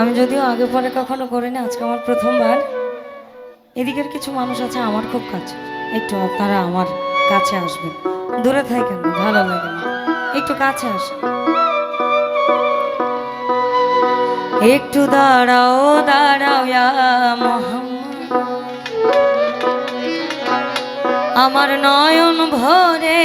আমি যদিও আগে পরে কখনো করিনি, আজকে আমার প্রথমবার। এদিকের কিছু মানুষ আছে, আমার খুব কাছে। একটু তারা আমার কাছে আসবে। দূরে থাকেন ভালো লাগে না। একটু কাছে আসে একটু দাঁড়াও দাঁড়াও আমার নয়ন ভরে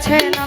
গেছেন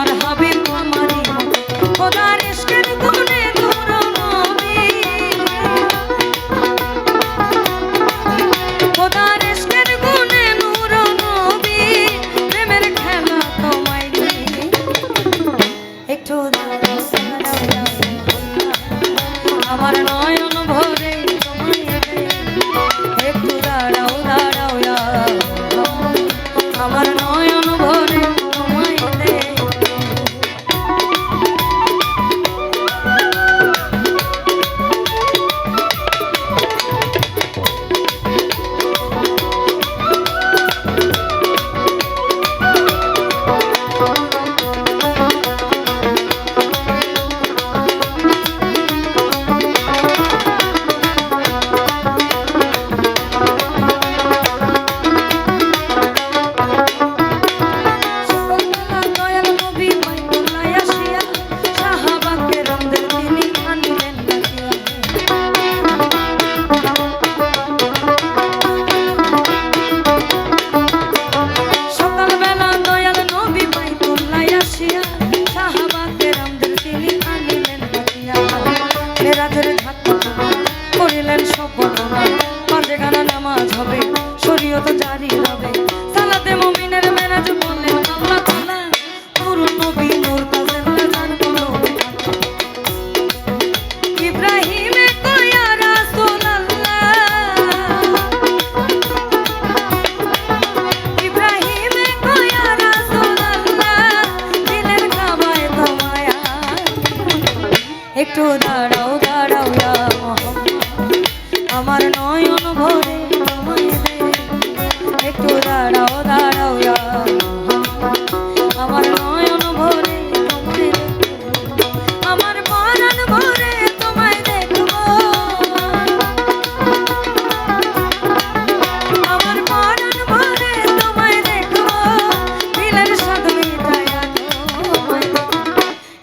আমার হাবিব একটু দাঁড়াও।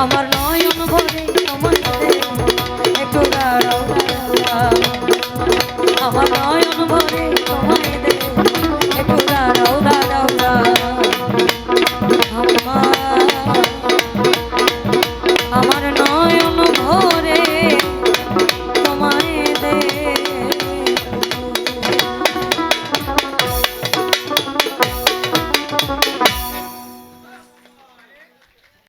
আমার নয়ন ভরে দেখব একটু আমার নয়ন